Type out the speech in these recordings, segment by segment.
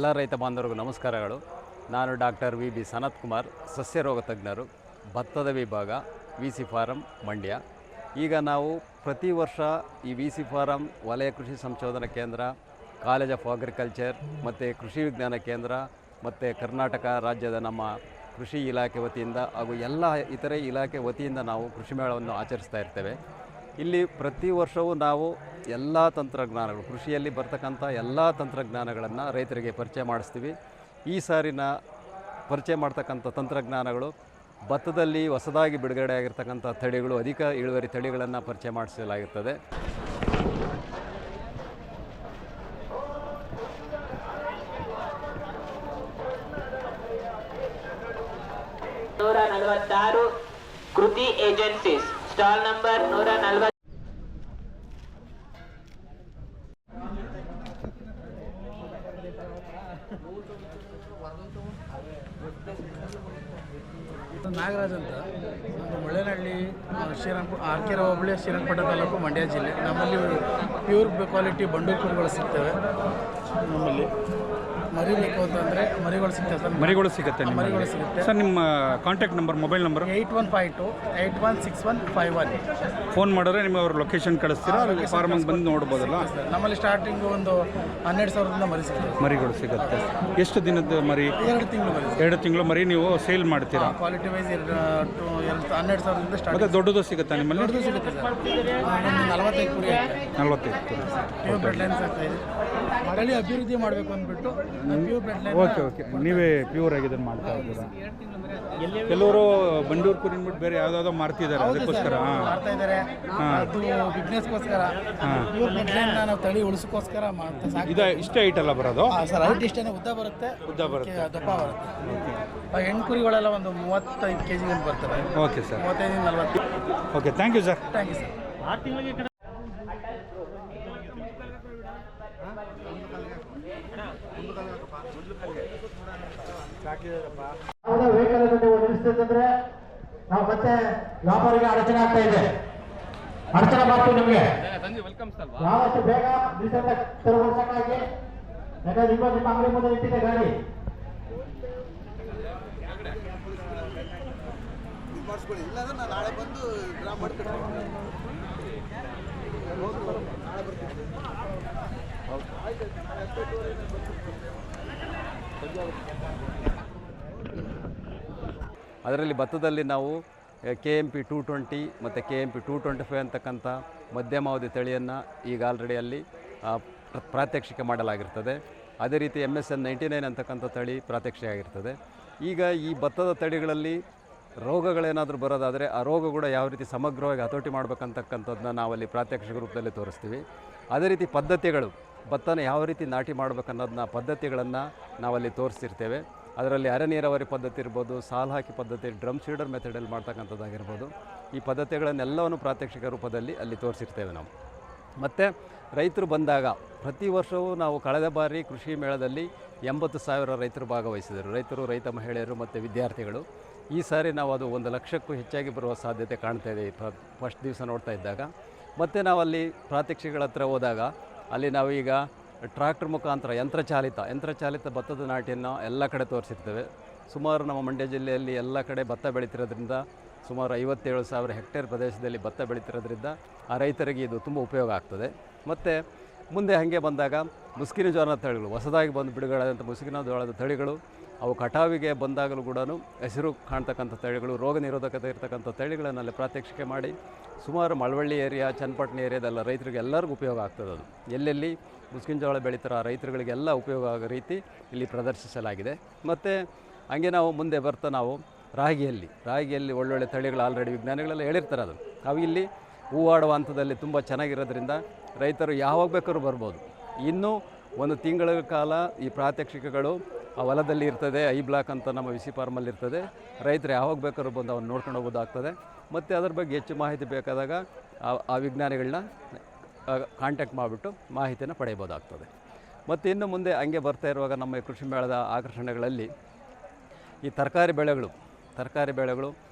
ಎಲ್ಲ ರೈತ ಬಾಂಧವರಿಗೂ ನಮಸ್ಕಾರಗಳು. ನಾನು doctor V B Sanath Kumar, ಸಸ್ಯ ರೋಗ ತಜ್ಞರು, ಭತ್ತದ ವಿಭಾಗ, ವಿ ಸಿ ಫಾರಂ, ಮಂಡ್ಯ. ಈಗ ನಾವು ಪ್ರತಿ ವರ್ಷ ಈ ವಿ ಸಿ ಫಾರಂ, ವಲಯ ಕೃಷಿ ಸಂಶೋಧನಾ ಕೇಂದ್ರ, ಕಾಲೇಜ್ ಆಫ್ ಅಗ್ರಿಕಲ್ಚರ್ ಮತ್ತು ಕೃಷಿ ವಿಜ್ಞಾನ ಕೇಂದ್ರ ಮತ್ತು ಕರ್ನಾಟಕ ರಾಜ್ಯದ ನಮ್ಮ ಕೃಷಿ ಇಲಾಖೆ ವತಿಯಿಂದ ಹಾಗೂ ಎಲ್ಲ ಇತರೆ ಇಲಾಖೆ ವತಿಯಿಂದ ನಾವು ಕೃಷಿ ಮೇಳವನ್ನು ಆಚರಿಸ್ತಾ ಇರ್ತೇವೆ. ಇಲ್ಲಿ ಪ್ರತಿ ವರ್ಷವೂ ನಾವು ಎಲ್ಲ ತಂತ್ರಜ್ಞಾನಗಳು, ಕೃಷಿಯಲ್ಲಿ ಬರ್ತಕ್ಕಂಥ ಎಲ್ಲ ತಂತ್ರಜ್ಞಾನಗಳನ್ನು ರೈತರಿಗೆ ಪರಿಚಯ ಮಾಡಿಸ್ತೀವಿ. ಈ ಸಾರಿನ ಪರಿಚಯ ಮಾಡ್ತಕ್ಕಂಥ ತಂತ್ರಜ್ಞಾನಗಳು ಭತ್ತದಲ್ಲಿ ಹೊಸದಾಗಿ ಬಿಡುಗಡೆ ಆಗಿರ್ತಕ್ಕಂಥ ತಳಿಗಳು, ಅಧಿಕ ಇಳುವರಿ ತಳಿಗಳನ್ನು ಪರಿಚಯ ಮಾಡಿಸಲಾಗುತ್ತದೆ. ನೂರ ಕೃತಿ ಏಜೆನ್ಸೀಸ್, ಸ್ಟಾಲ್ ನಂಬರ್ ನೂರ ನಲವತ್ತು ನಾಗರಾಜ್ ಅಂತ. ಒಂದು ಮುಳ್ಳೇನಹಳ್ಳಿ ಶ್ರೀರಂಗ ಆರ್ಕೆರೆ ಹೋಬಳಿ ಶ್ರೀರಂಗಪಟ್ಟಣ ತಾಲೂಕು ಮಂಡ್ಯ ಜಿಲ್ಲೆ. ನಮ್ಮಲ್ಲಿ ಪ್ಯೂರ್ ಕ್ವಾಲಿಟಿ ಬಂಡೂರು ಸಿಗ್ತವೆ ನಮ್ಮಲ್ಲಿ. ಮರಿ ಬೇಕು ಅಂತಂದರೆ ಮರಿಗಳು ಸಿಗುತ್ತೆ ಸರ್ ಮರಿಗಳು ಸಿಗುತ್ತೆ ನಿಮ್ಮ ಮರಿಗಳು ಸಿಗುತ್ತೆ. ಸರ್ ನಿಮ್ಮ contact number mobile number eight one five two eight one six one five one. Phone ಮಾಡಿದ್ರೆ ನಿಮ್ಮ ಅವ್ರ ಲೊಕೇಶನ್ ಕಳಿಸ್ತೀರಾ? ಅಲ್ಲಿ ಫಾರ್ಮಿಗೆ ಬಂದು ನೋಡ್ಬೋದಲ್ಲ? ಸರ್. ನಮ್ಮಲ್ಲಿ ಸ್ಟಾರ್ಟಿಂಗ್ ಒಂದು ಹನ್ನೆರಡು ಸಾವಿರದಿಂದ ಮರಿ ಸಿಗುತ್ತೆ ಮರಿಗಳು ಸಿಗುತ್ತೆ. ಎಷ್ಟು ದಿನದ ಮರಿ? ಎರಡು ತಿಂಗಳು ಮರಿ ಎರಡು ತಿಂಗಳು ಮರಿ ನೀವು ಸೇಲ್ ಮಾಡ್ತೀರಾ? ಕ್ವಾಲಿಟಿ ವೈಸ್ ಎರಡು ಟು ಎರಡು ಹನ್ನೆರಡು ಸಾವಿರದಿಂದ ಸ್ಟಾರ್ಟ್ ಮತ್ತೆ ದೊಡ್ಡದು ಸಿಗುತ್ತಾ ನಿಮ್ಮಲ್ಲಿ? ದೊಡ್ಡದು ಸಿಗುತ್ತೆ ಸರ್. ಒಂದು ನಲವತ್ತೈದು ಕುರಿ ನಲ್ವತ್ತೈದು ಪ್ಯೂರ್ ಬ್ಲಡ್ ಲೈನ್ಸ್ ಆಗ್ತಾ ಇದೆ. ತಳಿ ಅಭಿವೃದ್ಧಿ ಮಾಡಬೇಕು ಅಂದ್ಬಿಟ್ಟು ಓಕೆ ಓಕೆ. ನೀವೇ ಪ್ಯೂರ್ ಆಗಿ ಇದನ್ನು ಮಾಡ್ತಾ ಇದ್ದೀರಾ? ಕೆಲವರು ಬಂಡೂರು ಕುರಿ ಅಂದ್ಬಿಟ್ಟು ಬೇರೆ ಯಾವುದಾದ್ರು ಮಾಡ್ತಿದ್ದಾರೆ ಅದಕ್ಕೋಸ್ಕರ. ಹಾಂ. ಮಾಡ್ತಾ ಇದ್ದಾರೆ. ಅದು ಬಿಸ್ನೆಸ್ಗೋಸ್ಕರ. ಪ್ಯೂರ್ ಲೈನ್ ನಾವು ತಳಿ ಉಳಿಸೋಕ್ಕೋಸ್ಕರ ಮಾಡ್ತಾ ಇದು ಇಷ್ಟೇ ಅಲ್ಲ ಬರೋದು? ಸರ್ ಹೈಟ್ ಇಷ್ಟೇ ಉದ್ದ ಬರುತ್ತೆ. ಉದ್ದ ಬರುತ್ತೆ. ದಪ್ಪ ಬರುತ್ತೆ. ಆ ಹೆಣ್ಣು ಕುರಿಗಳೆಲ್ಲ ಒಂದು ಮೂವತ್ತೈದು ಕೆ ಜಿ ಬರ್ತವೆ ಓಕೆ ಸರ್. ಮೂವತ್ತೈದು ನಲ್ವತ್ತು. Okay thank you sir thank you sir ಯಾವುದೇ ವೆಹಿಕಲ್ ನಿಲ್ಲಿಸ್ತಿದ್ರೆ ನಾವು ಮತ್ತೆ ವ್ಯಾಪಾರಿಗೆ ಅಡಚಣೆ ಆಗ್ತಾ ಇದೆ ಅಡಚಣೆ ಮಾಡ್ತೀವಿ ನಿಮಗೆ ಯಾವತ್ತು ಬೇಗ ನಿಲ್ಸಂತ ತೆರವುಗೊಳಿಸಕ್ಕಾಗಿ ಯಾಕಂದ್ರೆ ನಿಮ್ಮ ನಿಮ್ಮ ಅಂಗಡಿ ಮುಂದೆ ನಿಂತಿದೆ ಗಾಡಿ ಅದರಲ್ಲಿ ಭತ್ತದಲ್ಲಿ ನಾವು K M P two twenty ಮತ್ತು K M P two twenty five ಅಂತಕ್ಕಂಥ ಮಧ್ಯಮಾವಧಿ ತಳಿಯನ್ನು ಈಗ ಆಲ್ರೆಡಿ ಅಲ್ಲಿ ಪ್ರಾತ್ಯಕ್ಷಿಕೆ ಮಾಡಲಾಗಿರ್ತದೆ. ಅದೇ ರೀತಿ M S N ninety nine ಅಂತಕ್ಕಂಥ ತಳಿ ಪ್ರಾತ್ಯಕ್ಷಿಕೆ ಆಗಿರ್ತದೆ ಈಗ ಈ ಭತ್ತದ ತಳಿಗಳಲ್ಲಿ ರೋಗಗಳೇನಾದರೂ ಬರೋದಾದರೆ ಆ ರೋಗ ಕೂಡ ಯಾವ ರೀತಿ ಸಮಗ್ರವಾಗಿ ಹತೋಟಿ ಮಾಡಬೇಕಂತಕ್ಕಂಥದ್ದನ್ನ ನಾವಲ್ಲಿ ಪ್ರಾತ್ಯಕ್ಷಿಕ ರೂಪದಲ್ಲಿ ತೋರಿಸ್ತೀವಿ. ಅದೇ ರೀತಿ ಪದ್ಧತಿಗಳು, ಭತ್ತನ ಯಾವ ರೀತಿ ನಾಟಿ ಮಾಡಬೇಕನ್ನೋದನ್ನ ಪದ್ಧತಿಗಳನ್ನು ನಾವಲ್ಲಿ ತೋರಿಸ್ತಿರ್ತೇವೆ. ಅದರಲ್ಲಿ ಅರೆ ನೀರಾವರಿ ಪದ್ಧತಿ ಇರ್ಬೋದು, ಸಾಲು ಹಾಕಿ ಪದ್ಧತಿ, ಡ್ರಮ್ ಶೀಡರ್ ಮೆಥಡಲ್ಲಿ ಮಾಡ್ತಕ್ಕಂಥದ್ದಾಗಿರ್ಬೋದು. ಈ ಪದ್ಧತಿಗಳನ್ನೆಲ್ಲವನ್ನು ಪ್ರಾತ್ಯಕ್ಷಿಕ ರೂಪದಲ್ಲಿ ಅಲ್ಲಿ ತೋರಿಸಿರ್ತೇವೆ ನಾವು. ಮತ್ತು ರೈತರು ಬಂದಾಗ ಪ್ರತಿ ವರ್ಷವೂ ನಾವು ಕಳೆದ ಬಾರಿ ಕೃಷಿ ಮೇಳದಲ್ಲಿ ಎಂಬತ್ತು ಸಾವಿರ ರೈತರು ಭಾಗವಹಿಸಿದರು. ರೈತರು, ರೈತ ಮಹಿಳೆಯರು ಮತ್ತು ವಿದ್ಯಾರ್ಥಿಗಳು. ಈ ಸಾರಿ ನಾವು ಅದು ಒಂದು ಲಕ್ಷಕ್ಕೂ ಹೆಚ್ಚಾಗಿ ಬರುವ ಸಾಧ್ಯತೆ ಕಾಣ್ತಾ ಇದೆ ಫಸ್ಟ್ ದಿವಸ ನೋಡ್ತಾ ಇದ್ದಾಗ. ಮತ್ತು ನಾವು ಅಲ್ಲಿ ಪ್ರಾತ್ಯಕ್ಷಿಗಳ ಹತ್ರ ಹೋದಾಗ ಅಲ್ಲಿ ನಾವು ಈಗ ಟ್ರಾಕ್ಟರ್ ಮುಖಾಂತರ ಯಂತ್ರಚಾಲಿತ ಯಂತ್ರಚಾಲಿತ ಭತ್ತದ ನಾಟಿಯನ್ನು ಎಲ್ಲ ಕಡೆ ತೋರಿಸಿರ್ತೇವೆ. ಸುಮಾರು ನಮ್ಮ ಮಂಡ್ಯ ಜಿಲ್ಲೆಯಲ್ಲಿ ಎಲ್ಲ ಕಡೆ ಭತ್ತ ಬೆಳೀತಿರೋದ್ರಿಂದ, ಸುಮಾರು ಐವತ್ತೇಳು ಸಾವಿರ ಹೆಕ್ಟೇರ್ ಪ್ರದೇಶದಲ್ಲಿ ಭತ್ತ ಬೆಳೀತಿರೋದ್ರಿಂದ ಆ ರೈತರಿಗೆ ಇದು ತುಂಬ ಉಪಯೋಗ ಆಗ್ತದೆ. ಮತ್ತು ಮುಂದೆ ಹಾಗೆ ಬಂದಾಗ ಮುಸ್ಕಿನ ಜೋಳದ ತಳಿಗಳು ಹೊಸದಾಗಿ ಬಂದು ಬಿಡುಗಡೆಯಾದಂಥ ಮುಸುಕಿನ ಜೋಳದ ತಳಿಗಳು ಅವು ಕಟಾವಿಗೆ ಬಂದಾಗಲೂ ಕೂಡ ಹೆಸರು ಕಾಣ್ತಕ್ಕಂಥ ತಳಿಗಳು, ರೋಗ ನಿರೋಧಕತೆ ಇರತಕ್ಕಂಥ ತಳಿಗಳನ್ನೆಲ್ಲ ಪ್ರಾತ್ಯಕ್ಷಿಕೆ ಮಾಡಿ ಸುಮಾರು ಮಳವಳ್ಳಿ ಏರಿಯಾ, ಚನ್ನಪಟ್ಟಣ ಏರಿಯಾದೆಲ್ಲ ರೈತರಿಗೆ ಎಲ್ಲರಿಗೂ ಉಪಯೋಗ ಆಗ್ತದೆ ಅದು. ಎಲ್ಲೆಲ್ಲಿ ಮುಸ್ಕಿನ ಜೋಳ ಬೆಳೀತಾರೋ ಆ ರೈತರುಗಳಿಗೆಲ್ಲ ಉಪಯೋಗ ಆಗೋ ರೀತಿ ಇಲ್ಲಿ ಪ್ರದರ್ಶಿಸಲಾಗಿದೆ. ಮತ್ತು ಹಂಗೆ ನಾವು ಮುಂದೆ ಬರ್ತಾ ನಾವು ರಾಗಿಯಲ್ಲಿ. ರಾಗಿಯಲ್ಲಿ ಒಳ್ಳೊಳ್ಳೆ ತಳಿಗಳು ಆಲ್ರೆಡಿ ವಿಜ್ಞಾನಿಗಳೆಲ್ಲ ಹೇಳಿರ್ತಾರೆ ಅದು. ಅವು ಇಲ್ಲಿ ಹೂವಾಡುವ ಹಂತದಲ್ಲಿ ತುಂಬ ಚೆನ್ನಾಗಿರೋದ್ರಿಂದ ರೈತರು ಯಾವಾಗ ಬೇಕಾದ್ರೂ ಬರ್ಬೋದು. ಇನ್ನೂ ಒಂದು ತಿಂಗಳ ಕಾಲ ಈ ಪ್ರಾತ್ಯಕ್ಷಿಕೆಗಳು ಆ ಹೊಲದಲ್ಲಿ ಇರ್ತದೆ, ಐ ಬ್ಲಾಕ್ ಅಂತ ನಮ್ಮ ವಿಸಿ ಫಾರ್ಮಲ್ಲಿ ಇರ್ತದೆ. ರೈತರು ಯಾವಾಗ ಬೇಕಾದ್ರೂ ಬಂದು ಅವ್ನು ನೋಡ್ಕೊಂಡು ಹೋಗೋದಾಗ್ತದೆ. ಮತ್ತು ಅದ್ರ ಬಗ್ಗೆ ಹೆಚ್ಚು ಮಾಹಿತಿ ಬೇಕಾದಾಗ ಆ- ವಿಜ್ಞಾನಿಗಳನ್ನ ಕಾಂಟ್ಯಾಕ್ಟ್ ಮಾಡಿಬಿಟ್ಟು ಮಾಹಿತಿಯನ್ನು ಪಡೆಯಬೋದಾಗ್ತದೆ ಮತ್ತು ಇನ್ನು ಮುಂದೆ ಹಂಗೆ ಬರ್ತಾ ಇರುವಾಗ ನಮ್ಮ ಕೃಷಿ ಮೇಳದ ಆಕರ್ಷಣೆಗಳಲ್ಲಿ ಈ ತರಕಾರಿ ಬೆಳೆಗಳು ತರಕಾರಿ ಬೆಳೆಗಳು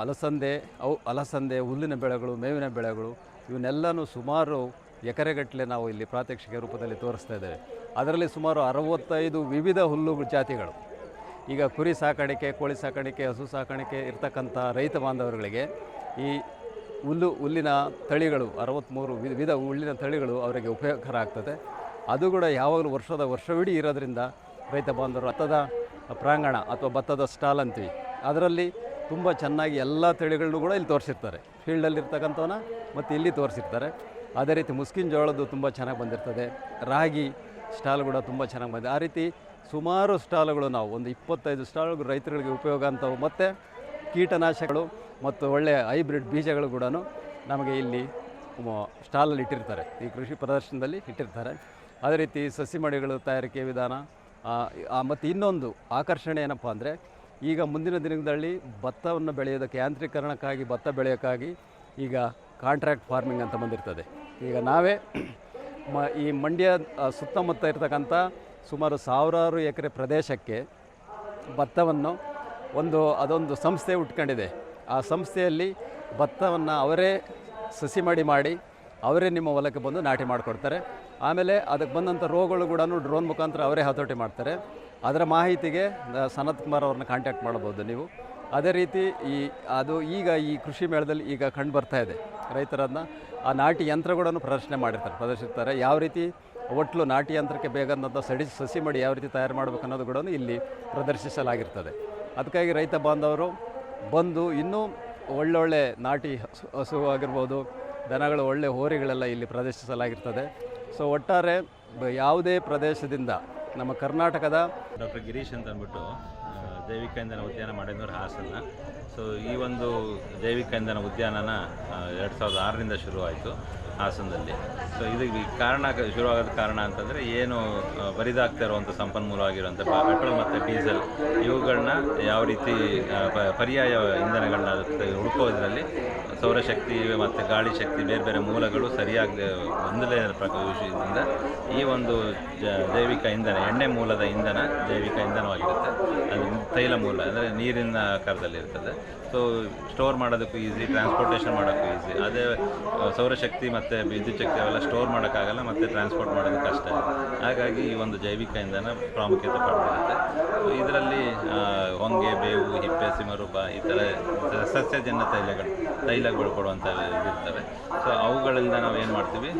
ಅಲಸಂದೆ, ಅವು, ಅಲಸಂದೆ, ಹುಲ್ಲಿನ ಬೆಳೆಗಳು, ಮೇವಿನ ಬೆಳೆಗಳು, ಇವನ್ನೆಲ್ಲನೂ ಸುಮಾರು ಎಕರೆಗಟ್ಟಲೆ ನಾವು ಇಲ್ಲಿ ಪ್ರಾತ್ಯಕ್ಷಿಕ ರೂಪದಲ್ಲಿ ತೋರಿಸ್ತಾ ಇದ್ದೇವೆ. ಅದರಲ್ಲಿ ಸುಮಾರು ಅರವತ್ತೈದು ವಿವಿಧ ಹುಲ್ಲು ಜಾತಿಗಳು. ಈಗ ಕುರಿ ಸಾಕಾಣಿಕೆ, ಕೋಳಿ ಸಾಕಾಣಿಕೆ, ಹಸು ಸಾಕಾಣಿಕೆ ಇರ್ತಕ್ಕಂಥ ರೈತ ಬಾಂಧವರುಗಳಿಗೆ ಈ ಹುಲ್ಲು, ಹುಲ್ಲಿನ ತಳಿಗಳು ಅರವತ್ತ್ಮೂರು ವಿಧ ವಿಧ ಹುಲ್ಲಿನ ತಳಿಗಳು ಅವರಿಗೆ ಉಪಯೋಗಕರ ಆಗ್ತದೆ. ಅದು ಕೂಡ ಯಾವಾಗಲೂ ವರ್ಷದ ವರ್ಷವಿಡೀ ಇರೋದ್ರಿಂದ ರೈತ ಬಾಂಧವರು ಭತ್ತದ ಪ್ರಾಂಗಣ ಅಥವಾ ಭತ್ತದ ಸ್ಟಾಲ್ ಅಂತೀವಿ. ಅದರಲ್ಲಿ ತುಂಬ ಚೆನ್ನಾಗಿ ಎಲ್ಲ ತಳಿಗಳನ್ನು ಕೂಡ ಇಲ್ಲಿ ತೋರಿಸಿರ್ತಾರೆ. ಫೀಲ್ಡಲ್ಲಿರ್ತಕ್ಕಂಥವನ್ನ ಮತ್ತು ಇಲ್ಲಿ ತೋರಿಸಿರ್ತಾರೆ. ಅದೇ ರೀತಿ ಮುಸ್ಕಿನ್ ಜೋಳದ್ದು ತುಂಬ ಚೆನ್ನಾಗಿ ಬಂದಿರ್ತದೆ. ರಾಗಿ ಸ್ಟಾಲ್ ಕೂಡ ತುಂಬ ಚೆನ್ನಾಗಿ ಬಂದಿದೆ. ಆ ರೀತಿ ಸುಮಾರು ಸ್ಟಾಲ್ಗಳು ನಾವು, ಒಂದು ಇಪ್ಪತ್ತೈದು ಸ್ಟಾಲ್ಗಳು ರೈತರಿಗೆ ಉಪಯೋಗ ಅಂತವು ಮತ್ತು ಕೀಟನಾಶಕಗಳು ಮತ್ತು ಒಳ್ಳೆಯ ಹೈಬ್ರಿಡ್ ಬೀಜಗಳು ಕೂಡ ನಮಗೆ ಇಲ್ಲಿ ಸ್ಟಾಲಲ್ಲಿ ಇಟ್ಟಿರ್ತಾರೆ. ಈ ಕೃಷಿ ಪ್ರದರ್ಶನದಲ್ಲಿ ಇಟ್ಟಿರ್ತಾರೆ. ಅದೇ ರೀತಿ ಸಸಿ ಮಡಿಗಳು ತಯಾರಿಕೆ ವಿಧಾನ ಮತ್ತು ಇನ್ನೊಂದು ಆಕರ್ಷಣೆ ಏನಪ್ಪ ಅಂದರೆ ಈಗ ಮುಂದಿನ ದಿನದಲ್ಲಿ ಭತ್ತವನ್ನು ಬೆಳೆಯೋದಕ್ಕೆ ಯಾಂತ್ರೀಕರಣಕ್ಕಾಗಿ, ಭತ್ತ ಬೆಳೆಯೋಕ್ಕಾಗಿ ಈಗ ಕಾಂಟ್ರಾಕ್ಟ್ ಫಾರ್ಮಿಂಗ್ ಅಂತ ಬಂದಿರ್ತದೆ. ಈಗ ನಾವೇ ಮ, ಈ ಮಂಡ್ಯ ಸುತ್ತಮುತ್ತ ಇರತಕ್ಕಂಥ ಸುಮಾರು ಸಾವಿರಾರು ಎಕರೆ ಪ್ರದೇಶಕ್ಕೆ ಭತ್ತವನ್ನು ಒಂದು, ಅದೊಂದು ಸಂಸ್ಥೆ ಉಟ್ಕೊಂಡಿದೆ. ಆ ಸಂಸ್ಥೆಯಲ್ಲಿ ಭತ್ತವನ್ನು ಅವರೇ ಸಸಿ ಮಾಡಿ ಮಾಡಿ ಅವರೇ ನಿಮ್ಮ ಹೊಲಕ್ಕೆ ಬಂದು ನಾಟಿ ಮಾಡಿಕೊಡ್ತಾರೆ. ಆಮೇಲೆ ಅದಕ್ಕೆ ಬಂದಂಥ ರೋಗಗಳು ಕೂಡ ಡ್ರೋನ್ ಮುಖಾಂತರ ಅವರೇ ಹತೋಟಿ ಮಾಡ್ತಾರೆ. ಅದರ ಮಾಹಿತಿಗೆ ಸನತ್ ಕುಮಾರ್ ಅವ್ರನ್ನ ಕಾಂಟ್ಯಾಕ್ಟ್ ಮಾಡ್ಬೋದು ನೀವು. ಅದೇ ರೀತಿ ಈ ಅದು ಈಗ ಈ ಕೃಷಿ ಮೇಳದಲ್ಲಿ ಈಗ ಕಂಡು ಬರ್ತಾ ಇದೆ. ರೈತರನ್ನು ಆ ನಾಟಿ ಯಂತ್ರಗಳನ್ನು ಪ್ರದರ್ಶನ ಮಾಡಿರ್ತಾರೆ, ಪ್ರದರ್ಶಿಸ್ತಾರೆ. ಯಾವ ರೀತಿ ಒಟ್ಲು ನಾಟಿ ಯಂತ್ರಕ್ಕೆ ಬೇಕಾದಂಥ ಸಡಿ ಸಸಿ ಮಾಡಿ ಯಾವ ರೀತಿ ತಯಾರು ಮಾಡಬೇಕು ಅನ್ನೋದು ಕೂಡ ಇಲ್ಲಿ ಪ್ರದರ್ಶಿಸಲಾಗಿರ್ತದೆ. ಅದಕ್ಕಾಗಿ ರೈತ ಬಾಂಧವರು ಬಂದು ಇನ್ನೂ ಒಳ್ಳೊಳ್ಳೆ ನಾಟಿ ಹಸು ಆಗಿರ್ಬೋದು, ದನಗಳು ಒಳ್ಳೆ ಹೋರಿಗಳೆಲ್ಲ ಇಲ್ಲಿ ಪ್ರದರ್ಶಿಸಲಾಗಿರ್ತದೆ. ಸೊ ಒಟ್ಟಾರೆ ಯಾವುದೇ ಪ್ರದೇಶದಿಂದ ನಮ್ಮ ಕರ್ನಾಟಕದ ಡಾಕ್ಟರ್ ಗಿರೀಶ್ ಅಂತ ಅಂದ್ಬಿಟ್ಟು ಜೈವಿಕ ಇಂಧನ ಉದ್ಯಾನ ಮಾಡಿದವರು ಹಾಸನ. ಸೊ ಈ ಒಂದು ಜೈವಿಕ ಇಂಧನ ಉದ್ಯಾನನ ಎರಡು ಸಾವಿರದ ಆರರಿಂದ ಶುರುವಾಯಿತು. ಹಾಸನದಲ್ಲಿ. ಸೊ ಇದು ಈ ಕಾರಣ, ಶುರುವಾಗೋದ ಕಾರಣ ಅಂತಂದರೆ ಏನು ಬರಿದಾಗ್ತಾ ಇರುವಂಥ ಸಂಪನ್ಮೂಲ ಆಗಿರುವಂಥ ಪೆಟ್ರೋಲ್ ಮತ್ತು ಡೀಸೆಲ್ ಇವುಗಳನ್ನ ಯಾವ ರೀತಿ ಪರ್ಯಾಯ ಇಂಧನಗಳನ್ನ ಹುಡುಕೋದ್ರಲ್ಲಿ ಸೌರಶಕ್ತಿ ಮತ್ತು ಗಾಳಿ ಶಕ್ತಿ ಬೇರೆ ಬೇರೆ ಮೂಲಗಳು ಸರಿಯಾಗಿ ಒಂದಲೇ ಪ್ರಕೃತಿಯಿಂದ ಈ ಒಂದು ಜೈವಿಕ ಇಂಧನ, ಎಣ್ಣೆ ಮೂಲದ ಇಂಧನ ಜೈವಿಕ ಇಂಧನವಾಗಿರುತ್ತೆ. ಅದು ತೈಲ ಮೂಲ, ಅಂದರೆ ನೀರಿನ ಆಕಾರದಲ್ಲಿರ್ತದೆ. ಸೊ ಸ್ಟೋರ್ ಮಾಡೋದಕ್ಕೂ ಈಸಿ ಟ್ರಾನ್ಸ್ಪೋರ್ಟೇಷನ್ ಮಾಡೋಕ್ಕೂ ಈಸಿ ಅದೇ ಸೌರಶಕ್ತಿ ಮತ್ತು ವಿದ್ಯುತ್ ಶಕ್ತಿ ಅವೆಲ್ಲ ಸ್ಟೋರ್ ಮಾಡೋಕ್ಕಾಗಲ್ಲ, ಮತ್ತು ಟ್ರಾನ್ಸ್ಪೋರ್ಟ್ ಮಾಡೋದು ಕಷ್ಟ ಹಾಗಾಗಿ ಈ ಒಂದು ಜೈವಿಕ ಇಂಧನ ಪ್ರಾಮುಖ್ಯತೆ ಪಡೆದಿರುತ್ತೆ. ಇದರಲ್ಲಿ ಹೊಂಗೆ, ಬೇವು, ಹಿಪ್ಪೆ ಸಿಮರೂಪ ಈ ಥರ ಸಸ್ಯಜನ್ಯ ತೈಲಗಳು ತೈಲಗಳು ಕೊಡುವಂಥ ಇದಿರ್ತವೆ ಸೊ ನಾವು ಏನು ಮಾಡ್ತೀವಿ?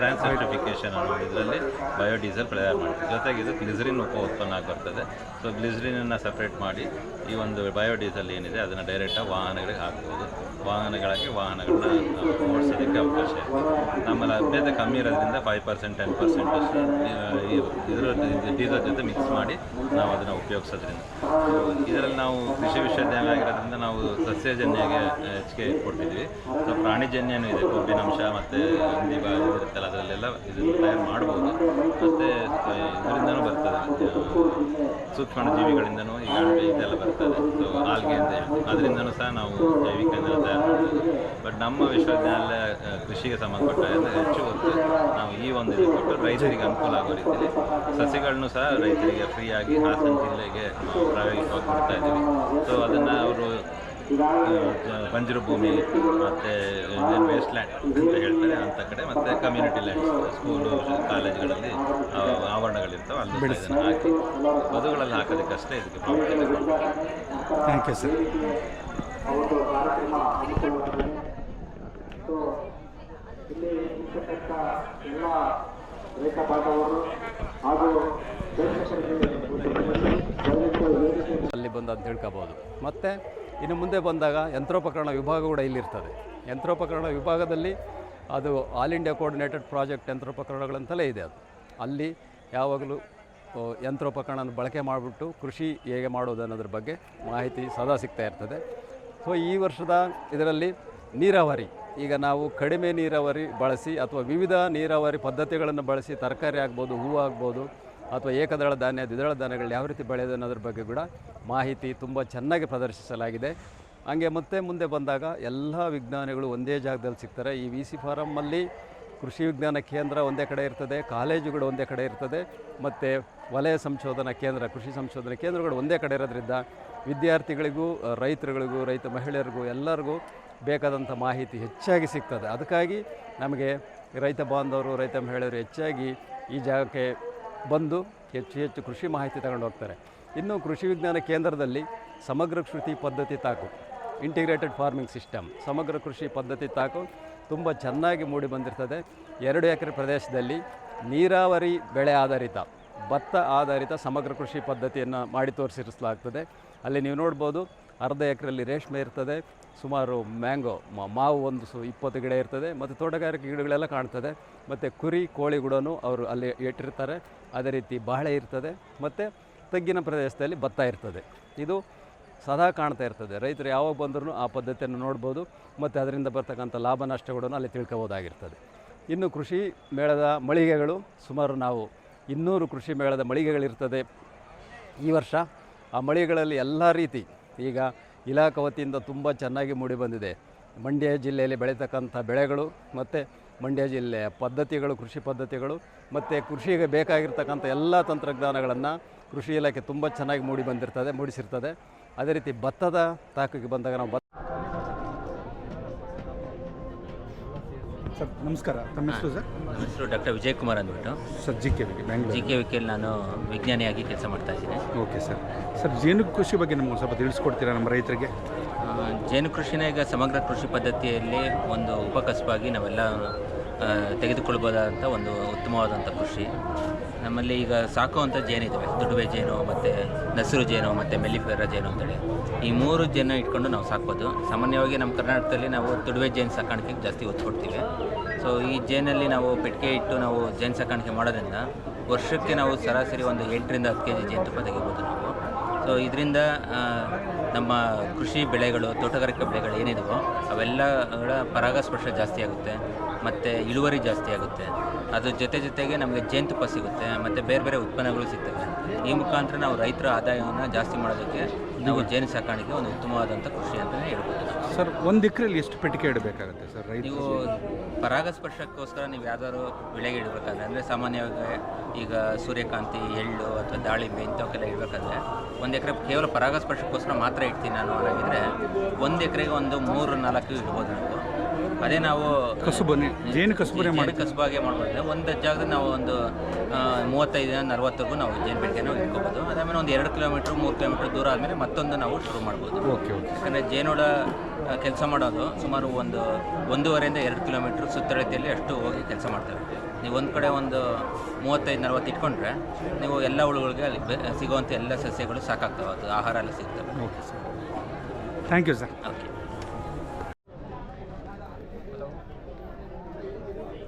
ಟ್ರಾನ್ಸ್ಫರ್ಟಿಫಿಕೇಷನ್ ಅನ್ನೋ ಇದರಲ್ಲಿ ಬಯೋಡೀಸೆಲ್ ತಯಾರು ಮಾಡ್ತೀವಿ. ಜೊತೆಗೆ ಇದು ಗ್ಲಿಸರಿನ್ ಉಪ ಉತ್ಪನ್ನ ಆಗಿ ಬರ್ತದೆ. ಸೊ ಗ್ಲಿಸರಿನನ್ನು ಸಪ್ರೇಟ್ ಮಾಡಿ ಈ ಒಂದು ಬಯೋಡೀಸೆಲ್ ಏನಿದೆ, ಅದನ್ನು ಡೈರೆಕ್ಟಾಗಿ ವಾಹನಗಳಿಗೆ ಹಾಕ್ಬೋದು. ವಾಹನಗಳಾಗಿ ವಾಹನಗಳನ್ನ ಓಡಿಸೋದಕ್ಕೆ ಅವಕಾಶ ಇದೆ. ನಮ್ಮಲ್ಲಿ ಲಭ್ಯತೆ ಕಮ್ಮಿ ಇರೋದ್ರಿಂದ ಫೈವ್ ಪರ್ಸೆಂಟ್ ಟೆನ್ ಪರ್ಸೆಂಟ್ ಇದರ ಡೀಸೆಲ್ ಜೊತೆ ಮಿಕ್ಸ್ ಮಾಡಿ ನಾವು ಅದನ್ನು ಉಪಯೋಗಿಸೋದ್ರಿಂದ. ಇದರಲ್ಲಿ ನಾವು ಕೃಷಿ ವಿಶ್ವವಿದ್ಯಾಲಯ ಆಗಿರೋದ್ರಿಂದ ನಾವು ಸಸ್ಯಜನ್ಯಗೆ ಹೆಚ್ಚಿಗೆ ಕೊಡ್ತಿದ್ವಿ. ಸೊ ಪ್ರಾಣಿಜನ್ಯನೂ ಇದೆ, ಕೊಬ್ಬಿನಾಂಶ ಮತ್ತು ಹಿಂದಿ ಬಾ ಇರುತ್ತಲ್ಲ, ಅದರಲ್ಲೆಲ್ಲ ಇದನ್ನು ತಯಾರು ಮಾಡ್ಬೋದು. ಮತ್ತು ಇದರಿಂದನೂ ಬರ್ತದೆ. ಸೂಕ್ಷ್ಮ ಜೀವಿಗಳಿಂದನೂ ಈಗ ಅಣಬೆ ಇದೆಲ್ಲ ಬರ್ತದೆ. ಸೊ ಆಲ್ಗೆ ಅಂತ ಹೇಳ್ತೀವಿ. ಅದರಿಂದನೂ ಸಹ ನಾವು ಜೈವಿಕ ಇಂಧನ ತಯಾರು ಮಾಡ್ಬೋದು ಬಟ್ ನಮ್ಮ ವಿಶ್ವವಿದ್ಯಾಲಯ ಕೃಷಿಗೆ ಸಂಬಂಧಪಟ್ಟ ಹೆಚ್ಚು ಹೊತ್ತು ನಾವು ಈ ಒಂದು ಇದು ಕೊಟ್ಟು ರೈತರಿಗೆ ಅನುಕೂಲ ಆಗೋ ರೀತಿಯಲ್ಲಿ ಸಸಿಗಳನ್ನು ಸಹ ರೈತರಿಗೆ ಫ್ರೀಯಾಗಿ ಹಾಸನ ಜಿಲ್ಲೆಗೆ ಪ್ರಾಯೋಗಿಕವಾಗಿ ಕೊಡ್ತಾ ಇದ್ದೀವಿ. ಸೊ ಅದನ್ನು ಅವರು ಬಂಜರು ಭೂಮಿ ಮತ್ತು ವೇಸ್ಟ್ ಲ್ಯಾಂಡ್ ಅಂತ ಹೇಳ್ತಾರೆ ಅಂಥ ಕಡೆ ಮತ್ತು ಕಮ್ಯುನಿಟಿ ಲ್ಯಾಂಡ್ಸ್ ಸ್ಕೂಲು ಕಾಲೇಜ್ಗಳಲ್ಲಿ ಆವರಣಗಳಿರ್ತಾವೆ ಆವರಣಗಳಿರ್ತವೆ ಅಲ್ಲಿ ಇದನ್ನು ಹಾಕಿ ಮದುಗಳಲ್ಲಿ ಹಾಕೋದಕ್ಕಷ್ಟೇ ಇದಕ್ಕೆ ಪ್ರಾಮುಖ್ಯತೆ ಥ್ಯಾಂಕ್ ಯು ಸರ್ ಅಲ್ಲಿ ಬಂದು ಅಂತ ಹೇಳ್ಕೋಬೋದು. ಮತ್ತು ಇನ್ನು ಮುಂದೆ ಬಂದಾಗ ಯಂತ್ರೋಪಕರಣ ವಿಭಾಗ ಕೂಡ ಇಲ್ಲಿರ್ತದೆ. ಯಂತ್ರೋಪಕರಣ ವಿಭಾಗದಲ್ಲಿ ಅದು ಆಲ್ ಇಂಡಿಯಾ ಕೋಆರ್ಡಿನೇಟೆಡ್ ಪ್ರಾಜೆಕ್ಟ್ ಯಂತ್ರೋಪಕರಣಗಳಂತಲೇ ಇದೆ ಅದು. ಅಲ್ಲಿ ಯಾವಾಗಲೂ ಯಂತ್ರೋಪಕರಣ ಬಳಕೆ ಮಾಡಿಬಿಟ್ಟು ಕೃಷಿ ಹೇಗೆ ಮಾಡೋದು ಅನ್ನೋದ್ರ ಬಗ್ಗೆ ಮಾಹಿತಿ ಸದಾ ಸಿಗ್ತಾ ಇರ್ತದೆ. ಸೊ ಈ ವರ್ಷದ ಇದರಲ್ಲಿ ನೀರಾವರಿ, ಈಗ ನಾವು ಕಡಿಮೆ ನೀರಾವರಿ ಬಳಸಿ ಅಥವಾ ವಿವಿಧ ನೀರಾವರಿ ಪದ್ಧತಿಗಳನ್ನು ಬಳಸಿ ತರಕಾರಿ ಆಗ್ಬೋದು, ಹೂವು ಆಗ್ಬೋದು ಅಥವಾ ಏಕದಳ ಧಾನ್ಯ, ದ್ವಿದಳ ಧಾನ್ಯಗಳು ಯಾವ ರೀತಿ ಬೆಳೆಯೋದು ಅನ್ನೋದ್ರ ಬಗ್ಗೆ ಕೂಡ ಮಾಹಿತಿ ತುಂಬ ಚೆನ್ನಾಗಿ ಪ್ರದರ್ಶಿಸಲಾಗಿದೆ. ಹಾಗೆ ಮತ್ತೆ ಮುಂದೆ ಬಂದಾಗ ಎಲ್ಲ ವಿಜ್ಞಾನಿಗಳು ಒಂದೇ ಜಾಗದಲ್ಲಿ ಸಿಗ್ತಾರೆ. ಈ ವಿ ಸಿ ಫಾರಮ್ಮಲ್ಲಿ ಕೃಷಿ ವಿಜ್ಞಾನ ಕೇಂದ್ರ ಒಂದೇ ಕಡೆ ಇರ್ತದೆ ಕಾಲೇಜುಗಳು ಒಂದೇ ಕಡೆ ಇರ್ತದೆ, ಮತ್ತು ವಲಯ ಸಂಶೋಧನಾ ಕೇಂದ್ರ, ಕೃಷಿ ಸಂಶೋಧನಾ ಕೇಂದ್ರಗಳು ಒಂದೇ ಕಡೆ ಇರೋದ್ರಿಂದ ವಿದ್ಯಾರ್ಥಿಗಳಿಗೂ, ರೈತರುಗಳಿಗೂ, ರೈತ ಮಹಿಳೆಯರಿಗೂ, ಎಲ್ಲರಿಗೂ ಬೇಕಾದಂಥ ಮಾಹಿತಿ ಹೆಚ್ಚಾಗಿ ಸಿಗ್ತದೆ. ಅದಕ್ಕಾಗಿ ನಮಗೆ ರೈತ ಬಾಂಧವರು, ರೈತ ಮಹಿಳೆಯರು ಹೆಚ್ಚಾಗಿ ಈ ಜಾಗಕ್ಕೆ ಬಂದು ಹೆಚ್ಚು ಹೆಚ್ಚು ಕೃಷಿ ಮಾಹಿತಿ ತಗೊಂಡು ಹೋಗ್ತಾರೆ. ಇನ್ನು ಕೃಷಿ ವಿಜ್ಞಾನ ಕೇಂದ್ರದಲ್ಲಿ ಸಮಗ್ರ ಕೃಷಿ ಪದ್ಧತಿ ತಾಕು ಇಂಟಿಗ್ರೇಟೆಡ್ ಫಾರ್ಮಿಂಗ್ ಸಿಸ್ಟಮ್ ಸಮಗ್ರ ಕೃಷಿ ಪದ್ಧತಿ ತಾಕು ತುಂಬ ಚೆನ್ನಾಗಿ ಮೂಡಿ ಬಂದಿರ್ತದೆ. ಎರಡು ಎಕರೆ ಪ್ರದೇಶದಲ್ಲಿ ನೀರಾವರಿ ಬೆಳೆ ಆಧಾರಿತ, ಭತ್ತ ಆಧಾರಿತ ಸಮಗ್ರ ಕೃಷಿ ಪದ್ಧತಿಯನ್ನು ಮಾಡಿ ತೋರಿಸಿರಿಸಲಾಗ್ತದೆ ಅಲ್ಲಿ ನೀವು ನೋಡ್ಬೋದು ಅರ್ಧ ಎಕರೆಯಲ್ಲಿ ರೇಷ್ಮೆ ಇರ್ತದೆ, ಸುಮಾರು ಮ್ಯಾಂಗೋ ಮಾವು ಒಂದು ಸು ಇಪ್ಪತ್ತು ಗಿಡ ಇರ್ತದೆ, ಮತ್ತು ತೋಟಗಾರಿಕೆ ಗಿಡಗಳೆಲ್ಲ ಕಾಣ್ತದೆ, ಮತ್ತು ಕುರಿ, ಕೋಳಿ ಗಿಡನೂ ಅವರು ಅಲ್ಲಿ ಇಟ್ಟಿರ್ತಾರೆ ಅದೇ ರೀತಿ ಬಾಳೆ ಇರ್ತದೆ, ಮತ್ತು ತಗ್ಗಿನ ಪ್ರದೇಶದಲ್ಲಿ ಭತ್ತ ಇರ್ತದೆ. ಇದು ಸದಾ ಕಾಣ್ತಾ ಇರ್ತದೆ. ರೈತರು ಯಾವಾಗ ಬಂದರೂ ಆ ಪದ್ಧತಿಯನ್ನು ನೋಡ್ಬೋದು, ಮತ್ತು ಅದರಿಂದ ಬರ್ತಕ್ಕಂಥ ಲಾಭ ನಷ್ಟಗಳನ್ನು ಅಲ್ಲಿ ತಿಳ್ಕೊಬೋದಾಗಿರ್ತದೆ. ಇನ್ನು ಕೃಷಿ ಮೇಳದ ಮಳಿಗೆಗಳು, ಸುಮಾರು ನಾವು ಇನ್ನೂರು ಕೃಷಿ ಮೇಳದ ಮಳಿಗೆಗಳಿರ್ತದೆ ಈ ವರ್ಷ. ಆ ಮಳಿಗೆಗಳಲ್ಲಿ ಎಲ್ಲ ರೀತಿ ಈಗ ಇಲಾಖೆ ವತಿಯಿಂದ ತುಂಬ ಚೆನ್ನಾಗಿ ಮೂಡಿಬಂದಿದೆ ಮಂಡ್ಯ ಜಿಲ್ಲೆಯಲ್ಲಿ ಬೆಳೀತಕ್ಕಂಥ ಬೆಳೆಗಳು ಮತ್ತು ಮಂಡ್ಯ ಜಿಲ್ಲೆಯ ಪದ್ಧತಿಗಳು, ಕೃಷಿ ಪದ್ಧತಿಗಳು ಮತ್ತು ಕೃಷಿಗೆ ಬೇಕಾಗಿರ್ತಕ್ಕಂಥ ಎಲ್ಲ ತಂತ್ರಜ್ಞಾನಗಳನ್ನು ಕೃಷಿ ಇಲಾಖೆ ತುಂಬ ಚೆನ್ನಾಗಿ ಮೂಡಿ ಬಂದಿರ್ತದೆ, ಮೂಡಿಸಿರ್ತದೆ. ಅದೇ ರೀತಿ ಭತ್ತದ ತಾಕಿಗೆ ಬಂದಾಗ ನಾವು ಸರ್ ನಮಸ್ಕಾರ. ತಮ್ಮ ಹೆಸರು ಸರ್? ನನ್ನ ಹೆಸರು ಡಾಕ್ಟರ್ ವಿಜಯ್ ಕುಮಾರ್ ಅಂದ್ಬಿಟ್ಟು. Sir G K V G K ವಿಕೆಯಲ್ಲಿ ನಾನು ವಿಜ್ಞಾನಿಯಾಗಿ ಕೆಲಸ ಮಾಡ್ತಾ ಇದ್ದೀನಿ. Okay sir. ಸರ್ ಜೇನು ಕೃಷಿ ಬಗ್ಗೆ ನಮಗೆ ಸ್ವಲ್ಪ ತಿಳಿಸ್ಕೊಡ್ತೀರಾ ನಮ್ಮ ರೈತರಿಗೆ? ಆ, ಜೇನು ಕೃಷಿನ ಈಗ ಸಮಗ್ರ ಕೃಷಿ ಪದ್ಧತಿಯಲ್ಲಿ ಒಂದು ಉಪಕಸಬಾಗಿ ನಾವೆಲ್ಲ ಆ, ತೆಗೆದುಕೊಳ್ಬೋದಾದಂಥ ಒಂದು ಉತ್ತಮವಾದಂಥ ಕೃಷಿ. ನಮ್ಮಲ್ಲಿ ಈಗ ಸಾಕುವಂಥ ಜೇನಿದ್ದಾವೆ ದುಡುವೆ ಜೇನು, ಮತ್ತು ನಸಿರು ಜೇನು, ಮತ್ತು ಮೆಲಿಫೆರ ಜೇನು ಅಂತೇಳಿ. ಈ ಮೂರು ಜೇನು ಇಟ್ಕೊಂಡು ನಾವು ಸಾಕ್ಬೋದು. ಸಾಮಾನ್ಯವಾಗಿ ನಮ್ಮ ಕರ್ನಾಟಕದಲ್ಲಿ ನಾವು ದುಡುವೆ ಜೇನು ಸಾಕಾಣಿಕೆಗೆ ಜಾಸ್ತಿ ಒತ್ತು ಕೊಡ್ತೀವಿ ಸೊ ಈ ಜೇನಲ್ಲಿ ನಾವು ಪೆಟ್ಟಿಗೆ ಇಟ್ಟು ನಾವು ಜೇನು ಸಾಕಾಣಿಕೆ ಮಾಡೋದ್ರಿಂದ ವರ್ಷಕ್ಕೆ ನಾವು ಸರಾಸರಿ ಒಂದು ಎಂಟರಿಂದ ಹತ್ತು ಕೆ ಜಿ ಜೇನುತುಪ್ಪ ತೆಗಿಬೋದು ನಾವು. ಸೊ ಇದರಿಂದ ನಮ್ಮ ಕೃಷಿ ಬೆಳೆಗಳು, ತೋಟಗಾರಿಕೆ ಬೆಳೆಗಳು ಏನಿದವೋ ಅವೆಲ್ಲಗಳ ಪರಾಗಸ್ಪರ್ಶ ಜಾಸ್ತಿ ಆಗುತ್ತೆ. ಮತ್ತು ಇಳುವರಿ ಜಾಸ್ತಿ ಆಗುತ್ತೆ. ಅದ್ರ ಜೊತೆ ಜೊತೆಗೆ ನಮಗೆ ಜೇನುತುಪ್ಪ ಸಿಗುತ್ತೆ ಮತ್ತು ಬೇರೆ ಬೇರೆ ಉತ್ಪನ್ನಗಳು ಸಿಗ್ತವೆ. ಈ ಮುಖಾಂತರ ನಾವು ರೈತರ ಆದಾಯವನ್ನು ಜಾಸ್ತಿ ಮಾಡೋದಕ್ಕೆ ನಾವು ಜೇನು ಸಾಕಾಣಿಕೆ ಒಂದು ಉತ್ತಮವಾದಂಥ ಕೃಷಿ ಅಂತಲೇ ಹೇಳ್ಬೋದು. ಸರ್ ಒಂದು ಎಕರೆಯಲ್ಲಿ ಎಷ್ಟು ಪೆಟ್ಟಿಗೆ ಇಡಬೇಕಾಗುತ್ತೆ ಸರ್ ನೀವು ಪರಾಗಸ್ಪರ್ಶಕ್ಕೋಸ್ಕರ ನೀವು ಯಾವ್ದಾದ್ರು ಬೆಳೆಗೆ ಇಡಬೇಕಾದ್ರೆ ಅಂದರೆ ಸಾಮಾನ್ಯವಾಗಿ ಈಗ ಸೂರ್ಯಕಾಂತಿ ಎಳ್ಳು ಅಥವಾ ದಾಳಿಂಬೆ ಇಂಥವಕ್ಕೆಲ್ಲ ಇಡಬೇಕಾದ್ರೆ ಒಂದು ಎಕರೆ ಕೇವಲ ಪರಾಗಸ್ಪರ್ಶಕ್ಕೋಸ್ಕರ ಮಾತ್ರ ಇಡ್ತೀನಿ ನಾನು ಅನ್ನೋಗಿದ್ರೆ ಒಂದು ಎಕರೆಗೆ ಒಂದು ಮೂರು ನಾಲ್ಕು ಇಡ್ಬೋದು ನಾವು. ಅದೇ ನಾವು ಕಸುಬನೆ ಜೇನು ಕಸುಬನೆ ಮಾಡಿ ಕಸುಬಾಗೆ ಮಾಡ್ಬೋದು ಒಂದು ಜಾಗದಲ್ಲಿ ನಾವು ಒಂದು ಮೂವತ್ತೈದು ದಿನ ನಲ್ವತ್ತರೆಗೂ ನಾವು ಜೇನು ಬೆಳೆಯನ್ನು ಇಟ್ಕೋಬೋದು. ಅದಾದಮೇಲೆ ಒಂದು ಎರಡು ಕಿಲೋಮೀಟ್ರ್ ಮೂರು ಕಿಲೋಮೀಟ್ರ್ ದೂರ ಆದಮೇಲೆ ಮತ್ತೊಂದು ನಾವು ಶುರು ಮಾಡ್ಬೋದು. Okay okay. ಯಾಕಂದರೆ ಜೇನುಳ ಕೆಲಸ ಮಾಡೋದು ಸುಮಾರು ಒಂದು ಒಂದೂವರೆಯಿಂದ ಎರಡು ಕಿಲೋಮೀಟ್ರ್ ಸುತ್ತಳತೆಯಲ್ಲಿ ಅಷ್ಟು ಹೋಗಿ ಕೆಲಸ ಮಾಡ್ತಾರೆ. ನೀವು ಒಂದು ಕಡೆ ಒಂದು ಮೂವತ್ತೈದು ನಲ್ವತ್ತು ಇಟ್ಕೊಂಡ್ರೆ ನೀವು ಎಲ್ಲ ಹುಳುಗಳಿಗೆ ಅಲ್ಲಿ ಬೆ- ಸಿಗುವಂಥ ಎಲ್ಲ ಸಸ್ಯಗಳು ಸಾಕಾಗ್ತವೆ. ಅದು ಆಹಾರ ಎಲ್ಲ ಸಿಗ್ತವೆ. Okay sir. Thank you sir. Okay.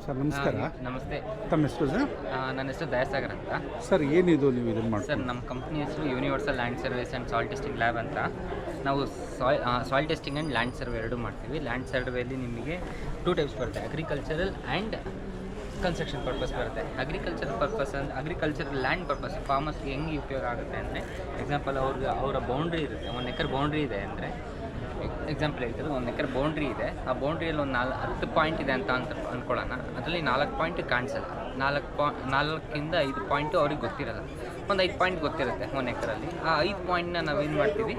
Sir ನಮಸ್ಕಾರ. ನಮಸ್ತೆ. ತಮ್ಮ ಹೆಸರು ಸರ್? ನನ್ನ ಹೆಸರು ದಯಾಸಾಗರ್ ಅಂತ. ಸರ್ ಏನಿದು ನೀವು ಇದನ್ನು ಸರ್ ನಮ್ಮ ಕಂಪ್ನಿ ಹೆಸರು universal land surveys and soil testing lab ಅಂತ. ನಾವು soil soil testing and land survey ಎರಡು ಮಾಡ್ತೀವಿ. ಲ್ಯಾಂಡ್ ಸರ್ವೆಯಲ್ಲಿ ನಿಮಗೆ ಟೂ ಟೈಪ್ಸ್ ಬರುತ್ತೆ. ಅಗ್ರಿಕಲ್ಚರಲ್ ಆ್ಯಂಡ್ ಕನ್ಸ್ಟ್ರಕ್ಷನ್ ಪರ್ಪಸ್ ಬರುತ್ತೆ. ಅಗ್ರಿಕಲ್ಚರ್ ಪರ್ಪಸ್ ಅಂದರೆ ಅಗ್ರಿಕಲ್ಚರ್ ಲ್ಯಾಂಡ್ ಪರ್ಪಸ್ ಫಾರ್ಮರ್ಸ್ಗೆ ಹೆಂಗೆ ಉಪಯೋಗ ಆಗುತ್ತೆ ಅಂದರೆ ಎಕ್ಸಾಂಪಲ್ ಅವ್ರಿಗೆ ಅವರ ಬೌಂಡ್ರಿ ಇರುತ್ತೆ. ಒನ್ ಎಕರೆ ಬೌಂಡ್ರಿ ಇದೆ ಅಂದರೆ ಎಕ್ಸಾಂಪಲ್ ಹೇಳ್ತಿರೋದು ಒಂದು ಎಕರೆ ಬೌಂಡ್ರಿ ಇದೆ. ಆ ಬೌಂಡ್ರಿಯಲ್ಲಿ ಒಂದು ನಾಲ್ ಹತ್ತು ಪಾಯಿಂಟ್ ಇದೆ ಅಂತ ಅಂತ ಅಂದ್ಕೊಳ್ಳೋಣ ಅದರಲ್ಲಿ ನಾಲ್ಕು ಪಾಯಿಂಟ್ ಕಾಣಿಸಲ್ಲ. ನಾಲ್ಕು ಪಾ ನಾಲ್ಕಿಂದ ಐದು ಪಾಯಿಂಟು ಅವ್ರಿಗೆ ಗೊತ್ತಿರಲ್ಲ. ಒಂದು ಐದು ಪಾಯಿಂಟ್ ಗೊತ್ತಿರುತ್ತೆ ಒಂದು ಎಕರಲ್ಲಿ. ಆ ಐದು ಪಾಯಿಂಟ್ನ ನಾವೇನು ಮಾಡ್ತೀವಿ?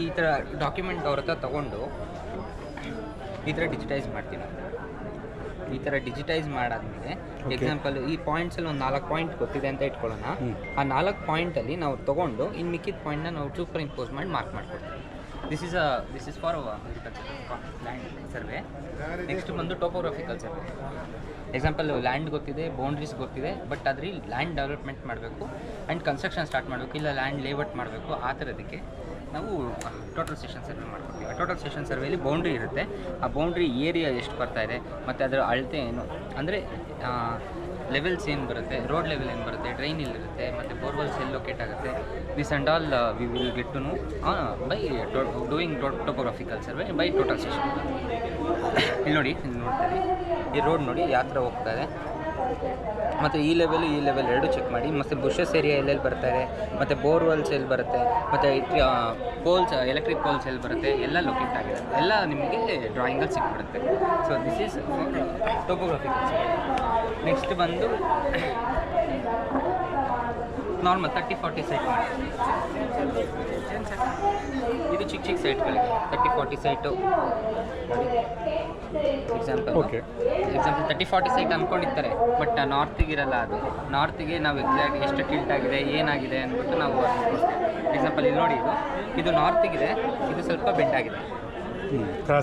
ಈ ಥರ ಡಾಕ್ಯುಮೆಂಟ್ ಅವ್ರ ಹತ್ರ ತೊಗೊಂಡು ಈ ಥರ ಡಿಜಿಟೈಸ್ ಮಾಡ್ತೀವಿ ಈ ಥರ ಡಿಜಿಟೈಸ್ ಮಾಡಾದ್ಮೇಲೆ ಎಕ್ಸಾಂಪಲ್ ಈ ಪಾಯಿಂಟ್ಸಲ್ಲಿ ಒಂದು ನಾಲ್ಕು ಪಾಯಿಂಟ್ ಗೊತ್ತಿದೆ ಅಂತ ಇಟ್ಕೊಳ್ಳೋಣ. ಆ ನಾಲ್ಕು ಪಾಯಿಂಟಲ್ಲಿ ನಾವು ತೊಗೊಂಡು ಇನ್ನು ಮಿಕ್ಕಿದ ಪಾಯಿಂಟ್ನ ನಾವು ಸೂಪರ್ ಇಂಪೋಸ್ ಮಾಡಿ ಮಾರ್ಕ್ ಮಾಡ್ಕೊಡ್ತೀವಿ. This is this is for land survey next ಬಂದು ಟೋಪೋಗ್ರಫಿಕಲ್ ಸರ್ವೆ ಎಕ್ಸಾಂಪಲ್ ಲ್ಯಾಂಡ್ ಗೊತ್ತಿದೆ ಬೌಂಡ್ರೀಸ್ ಗೊತ್ತಿದೆ ಬಟ್ ಅದ್ರಲ್ಲಿ ಲ್ಯಾಂಡ್ ಡೆವಲಪ್ಮೆಂಟ್ ಮಾಡಬೇಕು ಆ್ಯಂಡ್ ಕನ್ಸ್ಟ್ರಕ್ಷನ್ ಸ್ಟಾರ್ಟ್ ಮಾಡಬೇಕು, ಇಲ್ಲ ಲ್ಯಾಂಡ್ ಲೇಔಟ್ ಮಾಡಬೇಕು, ಆ ಥರದಕ್ಕೆ ನಾವು ಟೋಟಲ್ ಸೆಷನ್ ಸರ್ವೆ ಮಾಡ್ಕೊಡ್ತೀವಿ ಟೋಟಲ್ ಸೆಷನ್ ಸರ್ವೆಯಲ್ಲಿ ಬೌಂಡ್ರಿ ಇರುತ್ತೆ. ಆ ಬೌಂಡ್ರಿ ಏರಿಯಾ ಎಷ್ಟು ಬರ್ತಾ ಇದೆ, ಮತ್ತು ಅದರ ಅಳತೆ ಏನು? ಅಂದರೆ ಲೆವೆಲ್ಸ್ ಏನು ಬರುತ್ತೆ ರೋಡ್ ಲೆವೆಲ್ ಏನು ಬರುತ್ತೆ ಡ್ರೈನ್ ಇಲ್ಲಿರುತ್ತೆ, ಮತ್ತು ಬೋರ್ವೆಲ್ಸ್ ಎಲ್ಲಿ ಲೊಕೇಟ್ ಆಗುತ್ತೆ. This and all we will get to know by doing topographical survey by total station ಇಲ್ಲಿ ನೋಡಿ, ಇಲ್ಲಿ ನೋಡ್ತೀರಿ ಈ ರೋಡ್ ನೋಡಿ ಯಾವ ಹೋಗ್ತಾ ಇದೆ. ಮತ್ತು ಈ ಲೆವೆಲ್ ಈ ಲೆವೆಲ್ ಎರಡು ಚೆಕ್ ಮಾಡಿ. ಮತ್ತು ಬುಷಸ್ ಏರಿಯಾ ಎಲ್ಲೆಲ್ಲಿ ಬರ್ತಾ ಇದೆ, ಮತ್ತು ಬೋರ್ವೆಲ್ಸ್ ಎಲ್ಲಿ ಬರುತ್ತೆ, ಮತ್ತು ಪೋಲ್ಸ್ ಎಲೆಕ್ಟ್ರಿಕ್ ಪೋಲ್ಸ್ ಎಲ್ಲಿ ಬರುತ್ತೆ, ಎಲ್ಲ ಲೊಕೇಟ್ ಆಗಿದೆ. ಎಲ್ಲ ನಿಮಗೆ ಡ್ರಾಯಿಂಗಲ್ಲಿ ಸಿಕ್ಬಿಡುತ್ತೆ. So this is topography next ಬಂದು ನಾರ್ಮಲ್ ತರ್ಟಿ ಫಾರ್ಟಿ ಸೈಟ್ ಇದು ಚಿಕ್ಕ ಚಿಕ್ಕ ಸೈಟ್ಗಳಿಗೆ thirty forty site. Example okay example thirty forty site ಅಂದ್ಕೊಂಡಿರ್ತಾರೆ but ನಾರ್ತಿಗೆ ಇರಲ್ಲ ಅದು. ನಾರ್ತಿಗೆ ನಾವು ಎಕ್ಸಾಕ್ಟ್ ಎಷ್ಟು ಟಿಲ್ಟ್ ಆಗಿದೆ ಏನಾಗಿದೆ ಅಂದ್ಬಿಟ್ಟು ನಾವು ಎಕ್ಸಾಂಪಲ್ ಇಲ್ಲಿ ನೋಡಿ ಇದು. ಇದು ನಾರ್ತಿಗಿದೆ ಇದು ಸ್ವಲ್ಪ ಬೆಂಡ್ ಆಗಿದೆ. ಕ್ರಾಸ್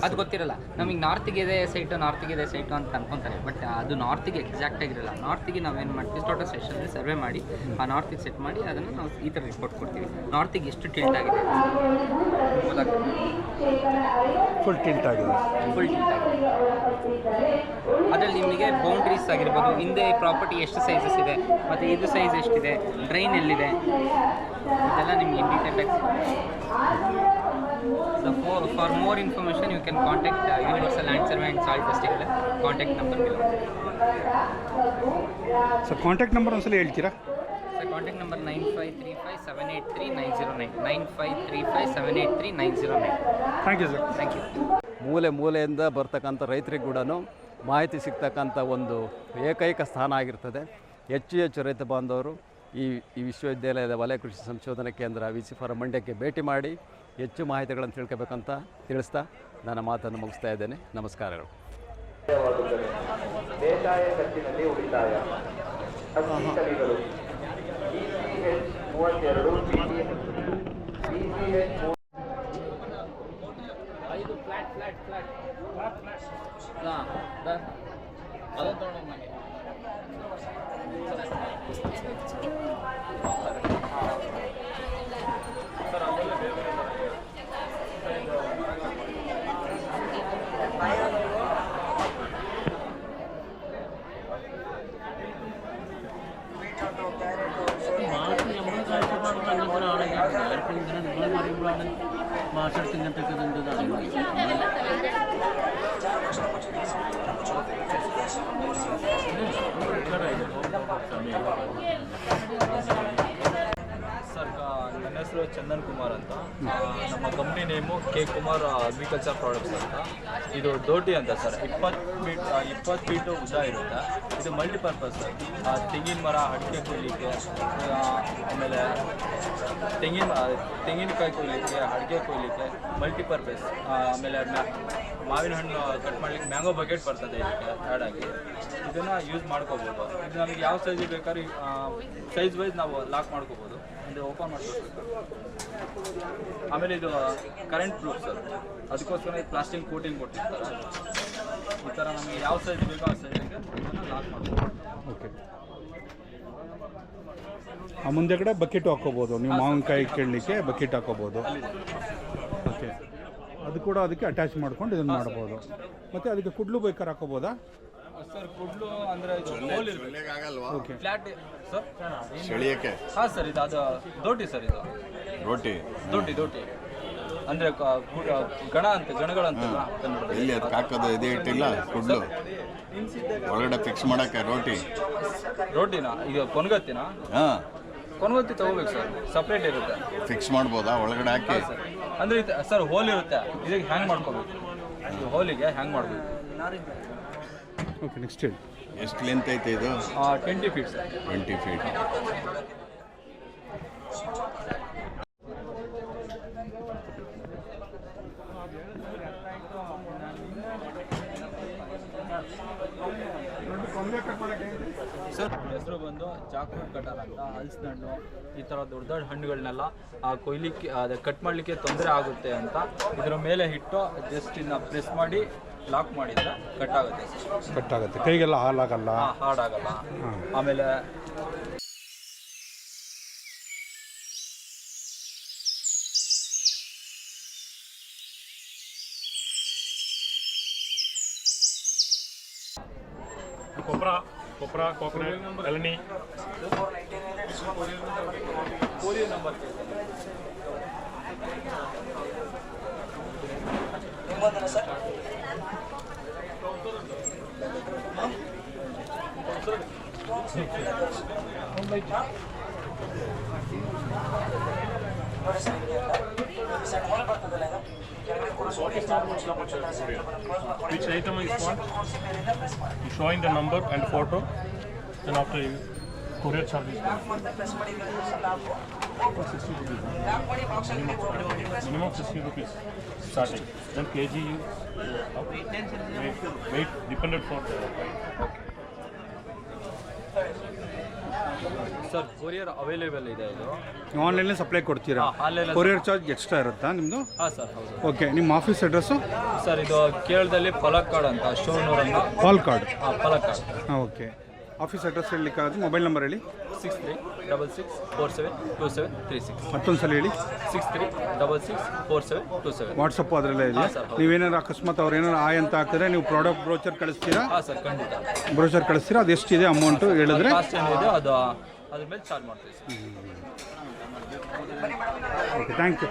ಅದು ಗೊತ್ತಿರಲ್ಲ. ನಮಗೆ ನಾರ್ತ್ಗೆ ಇದೆ ಸೈಟು ನಾರ್ತಿಗೆ ಇದೆ ಸೈಟು ಅಂತ ಅನ್ಕೊಂತಾರೆ. ಬಟ್ ಅದು ನಾರ್ತಿಗೆ ಎಕ್ಸಾಕ್ಟ್ ಆಗಿರಲ್ಲ. ನಾರ್ತಿಗೆ ನಾವೇನು ಮಾಡ್ತೀವಿ ಟೋಟಲ್ ಸ್ಟೇಷನಲ್ಲಿ ಸರ್ವೆ ಮಾಡಿ ಆ ನಾರ್ತಿಗೆ ಸೆಟ್ ಮಾಡಿ ಅದನ್ನು ನಾವು ಈ ಥರ ರಿಪೋರ್ಟ್ ಕೊಡ್ತೀವಿ. ನಾರ್ತಿಗೆ ಎಷ್ಟು ಟಿಲ್ಟ್ ಆಗಿದೆ? ಫುಲ್ ಟಿಲ್ಟ್ ಆಗಿದೆ. ಫುಲ್ ಟಿಲ್ಟ್ ಆಗಿದೆ. ಅದರಲ್ಲಿ ನಿಮಗೆ ಬೌಂಡ್ರೀಸ್ ಆಗಿರ್ಬೋದು ಹಿಂದೆ ಪ್ರಾಪರ್ಟಿ ಎಷ್ಟು ಸೈಜಸ್ ಇದೆ ಮತ್ತು ಇದು ಸೈಜ್ ಎಷ್ಟಿದೆ ಡ್ರೈನ್ ಎಲ್ಲಿದೆ? ಇದೆಲ್ಲ ನಿಮ್ಗೆ detail detail so for more more information you contact uh, Universal Land Survey and Soil Festival. Contact number below. So contact number ಒಂದ್ಸಲ ಹೇಳ್ತೀರಾ? Sir contact number nine five three five seven eight three nine zero nine nine five three five seven eight three nine zero nine thank you sir thank you ಮೂಲೆ ಮೂಲೆಯಿಂದ ಬರ್ತಕ್ಕಂಥ ರೈತರಿಗೆ ಕೂಡ ಮಾಹಿತಿ ಸಿಗ್ತಕ್ಕಂಥ ಒಂದು ಏಕೈಕ ಸ್ಥಾನ ಆಗಿರ್ತದೆ. ಹೆಚ್ಚು ಹೆಚ್ಚು ರೈತ ಬಾಂಧವರು ಈ ಈ ವಿಶ್ವವಿದ್ಯಾಲಯದ ವಲಯ ಕೃಷಿ ಸಂಶೋಧನಾ ಕೇಂದ್ರ ವಿ ಸಿ ಫಾರಂ ಮಂಡ್ಯಕ್ಕೆ ಭೇಟಿ ಮಾಡಿ ಹೆಚ್ಚು ಮಾಹಿತಿಗಳನ್ನು ತಿಳ್ಕೋಬೇಕಂತ ತಿಳಿಸ್ತಾ ನನ್ನ ಮಾತನ್ನು ಮುಗಿಸ್ತಾ ಇದ್ದೇನೆ. ನಮಸ್ಕಾರಗಳು. ಬೇಸಾಯ ಖರ್ಚಿನಲ್ಲಿ ಉಳಿತಾಯ. ಮೂವತ್ತೆರಡು ಬಿಸಿಎಚ್ ಸರ್ ಕ- ನನ್ನ ಹೆಸರು ಚಂದನ್ ಕುಮಾರ್ ಅಂತ. ನಮ್ಮ company name K Kumar agriculture products ಅಂತ. ಇದು ದೋಟಿ ಅಂತ ಸರ್. ಇಪ್ಪತ್ತು ಫೀಟ್ ಇಪ್ಪತ್ತು ಫೀಟು ಉದ್ದ ಇರುತ್ತೆ. ಇದು ಮಲ್ಟಿಪರ್ಪಸ್ ತೆಂಗಿನ ಮರ, ಅಡಿಕೆ ಕೊಯ್ಲಿಕ್ಕೆ ಆಮೇಲೆ ತೆಂಗಿನ ತೆಂಗಿನಕಾಯಿ ಕೊಯ್ಲಿಕ್ಕೆ, ಅಡಿಕೆ ಕೊಯ್ಲಿಕ್ಕೆ ಮಲ್ಟಿಪರ್ಪಸ್ ಆಮೇಲೆ ಮಾವಿನ ಹಣ್ಣು ಕಟ್ ಮಾಡ್ಲಿಕ್ಕೆ ಮ್ಯಾಂಗೋ ಬಕೆಟ್ ಬರ್ತದೆ ಇದಕ್ಕೆ ಆ್ಯಡ್ ಆಗಿ. ಇದನ್ನು ಯೂಸ್ ಮಾಡ್ಕೋಬೋದು. ಇದು ನಮಗೆ ಯಾವ ಸೈಜ್ ಬೇಕಾದ್ರೆ ಸೈಜ್ ವೈಸ್ ನಾವು ಲಾಕ್ ಮಾಡ್ಕೋಬೋದು. ಅಂದರೆ ಓಪನ್ ಮಾಡ್ಕೋಬೇಕು. ಆಮೇಲೆ ಇದು ಕರೆಂಟ್ ಪ್ರೂಫ್ ಸರ್ ಅದಕ್ಕೋಸ್ಕರ ಪ್ಲಾಸ್ಟಿಕ್ ಕೋಟಿಂಗ್ ಕೊಟ್ಟಿರ್ತಾರೆ. ಈ ಥರ ನಮಗೆ ಯಾವ ಸೈಜ್ ಬೇಕೋ ಆ ಸೈಜ್ಗೆ ಇದನ್ನು ಲಾಕ್ ಮಾಡ್ಕೋಬೋದು. ಓಕೆ ಆ ಮುಂದೆಗಡೆ ಬಕೆಟ್ ಹಾಕೋಬಹುದು ನೀವು ಮಾವಿನಕಾಯಿ ಕೇಳಲಿಕ್ಕೆ ಬಕೆಟ್ ಹಾಕೋಬೋದು ಓಕೆ ಅದು ಕೂಡ ಅದಕ್ಕೆ ಅಟ್ಯಾಚ್ ಮಾಡ್ಕೊಂಡು ಇದನ್ನು ಮಾಡ್ಬೋದು. ಮತ್ತು ಅದಕ್ಕೆ ಕುಡ್ಲು ಬೇಕಾರೆ ಹಾಕೋಬೋದಾ? ಸರ್ ಕುಡ್ಲು ಅಂದ್ರೆ ಇದು ಹೋಲ್ ಇರಬೇಕು ಓಕೆ. Flat sir? ಚೆಳಿಯಕ್ಕೆ? ಹಾ ಸರ್ ಇದು ಅದು ದೋಟಿ ಸರ್ ಇದು. ರೋಟಿ ದೋಟಿ ದೋಟಿ. ಅಂದ್ರೆ ಕ- ಗಣ ಅಂತ ಗಣಗಳಂತ ಎಲ್ಲಿ ಅದಕ್ಕೆ ಹಾಕೋದು ಇದೇ ಇಟ್ಟಿಲ್ಲ ಕುಡ್ಲು. ಒಳಗಡೆ ಫಿಕ್ಸ್ ಮಾಡಕ್ಕೆ ರೋಟಿ. ರೋಟಿನ? ಈಗ ಕೊನಗತ್ತಿನ ಹಾಂ. ಕೊನಗತ್ತಿ ತಗೋಬೇಕು ಸರ್. ಸಪ್ರೇಟ್ ಇರುತ್ತೆ. ಫಿಕ್ಸ್ ಮಾಡ್ಬೋದಾ? ಒಳಗಡೆ ಹಾಕಿ? ಅಂದ್ರೆ ಇದು ಸರ್ ಹೋಲ್ ಇರುತ್ತೆ. ಇದಕ್ಕೆ ಹ್ಯಾಂಗ್ ಮಾಡ್ಕೋಬೇಕು. ಇದು ಹೋಲಿಗೆ ಹ್ಯಾಂಗ್ ಮಾಡಬೇಕು. ಓಕೆ ನೆಕ್ಸ್ಟ್ ಹೇಳಿ. ಎಷ್ಟು ಲೆಂತ್ ಐತೆ ಇದು? Twenty feet sir. Twenty feet sir ಹೆಸರು ಬಂದು ಜಾಕ್ಫ್ರೂಟ್ ಕಟರ್ ಅಂತ ಹಲಸಿನ ಹಣ್ಣು ಈ ಥರ ದೊಡ್ಡ ದೊಡ್ಡ ಹಣ್ಣುಗಳನ್ನೆಲ್ಲ ಆ ಕೊಯ್ಲಿಕ್ಕೆ ಅದು ಕಟ್ ಮಾಡಲಿಕ್ಕೆ ತೊಂದರೆ ಆಗುತ್ತೆ ಅಂತ ಇದರ ಮೇಲೆ ಇಟ್ಟು ಜಸ್ಟ್ ಇನ್ನು ಪ್ರೆಸ್ ಮಾಡಿ ಲಾಕ್ ಮಾಡಿದ್ರೆ ಕಟ್ ಆಗುತ್ತೆ. ಕಟ್ ಆಗುತ್ತೆ. ಕೈಗೆಲ್ಲ ಹಾಲಾಗಲ್ಲ ಹಾಡಾಗಲ್ಲ ಆಗಲ್ಲ ಆಮೇಲೆ ಕೊಪ್ಪರ ಕೊಪ್ಪರ coconut ಎಳನಿ courier number Which item is what? You showing the number and photo, then after you courier service. Minimum 60 rupees starting. Then kg weight, weight dependent for the weight. Sir courier available ಇದೆ ಇದು. ನೀವು ಆನ್ಲೈನಲ್ಲಿ supply ಕೊಡ್ತೀರಾ? Courier charge extra ಇರುತ್ತಾ ನಿಮ್ಮದು ಹಾಂ sir ಹೌದು. Okay ನಿಮ್ಮ ಆಫೀಸ್ ಅಡ್ರೆಸ್ ಸರ್ ಇದು ಕೇರಳದಲ್ಲಿ ಪಲಕ್ಕಾಡ್ ಅಂತ ಶಿವನೂರನ್ನ ಪಾಲ್ ಕಾರ್ಡ್ ಹಾಂ ಪಲಕ್ಕಾಡ್ ಹಾಂ ಓಕೆ ಆಫೀಸ್ ಅಡ್ರೆಸ್ ಹೇಳಲಿಕ್ಕಾದ್ರೆ ಮೊಬೈಲ್ ನಂಬರ್ ಹೇಳಿ. Six three double six four seven two seven three six ಮತ್ತೊಂದು ಸಲ ಹೇಳಿ. Six three double six four seven two seven WhatsApp ಅದರಲ್ಲೇ ಇದೆ ಹಾಂ, ಸರ್, ಹೌದು. ನೀವೇನಾದ್ರು ಅಕಸ್ಮಾತ್ ಅವ್ರು ಏನಾರು ಆಯ್ ಅಂತ ಹಾಕಿದ್ರೆ ನೀವು ಪ್ರಾಡಕ್ಟ್ ಬ್ರೋಚರ್ ಕಳಿಸ್ತೀರಾ? ಹಾಂ ಸರ್ ಖಂಡಿತ. ಬ್ರೋಚರ್ ಕಳಿಸ್ತೀರಾ? ಅದು ಎಷ್ಟಿದೆ ಅಮೌಂಟು ಹೇಳಿದ್ರೆ ಕಾಸ್ಟ್ ಏನಿದೆ ಅದು ಅದ್ರ ಮೇಲೆ ಚಾರ್ಜ್ ಮಾಡ್ತೀವಿ ಸರ್. Okay thank you